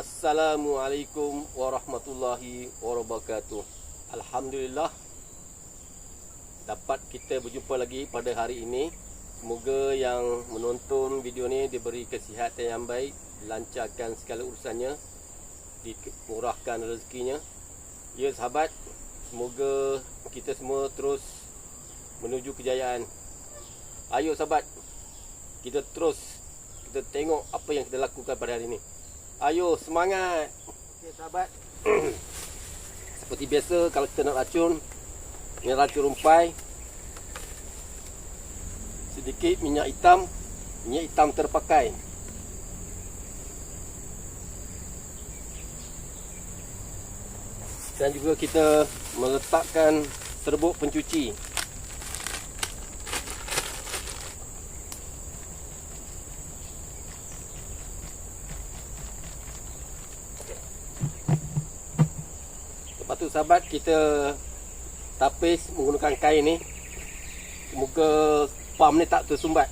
Assalamualaikum warahmatullahi wabarakatuh. Alhamdulillah dapat kita berjumpa lagi pada hari ini. Semoga yang menonton video ni diberi kesihatan yang baik, dilancarkan segala urusannya, dimurahkan rezekinya. Ya sahabat, semoga kita semua terus menuju kejayaan. Ayo sahabat, kita terus kita tengok apa yang kita lakukan pada hari ini. Ayo semangat. Okey sahabat. Seperti biasa kalau kita nak racun Ini racun rumpai Sedikit minyak hitam Minyak hitam terpakai Dan juga kita meletakkan serbuk pencuci Sahabat kita tapis menggunakan kain ni. Semoga pam ni tak tersumbat.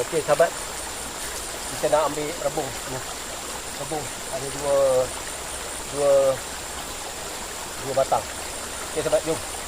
Okey sahabat. Kita nak ambil rebung ni. Rebung ada dua dua dua batang. Okey sahabat jom.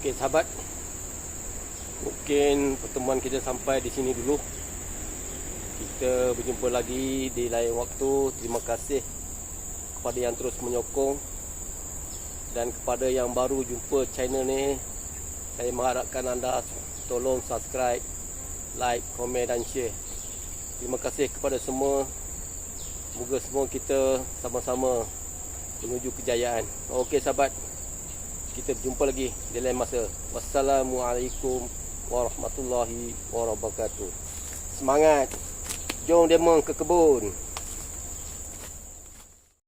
Okey sahabat. Mungkin pertemuan kita sampai di sini dulu. Kita berjumpa lagi di lain waktu. Terima kasih kepada yang terus menyokong dan kepada yang baru jumpa channel ni. Saya mengharapkan anda tolong subscribe, like, komen dan share. Terima kasih kepada semua. Semoga semua kita sama-sama menuju kejayaan. Okey sahabat kita berjumpa lagi di lain masa. Wassalamualaikum warahmatullahi wabarakatuh. Semangat. Jom demo ke kebun.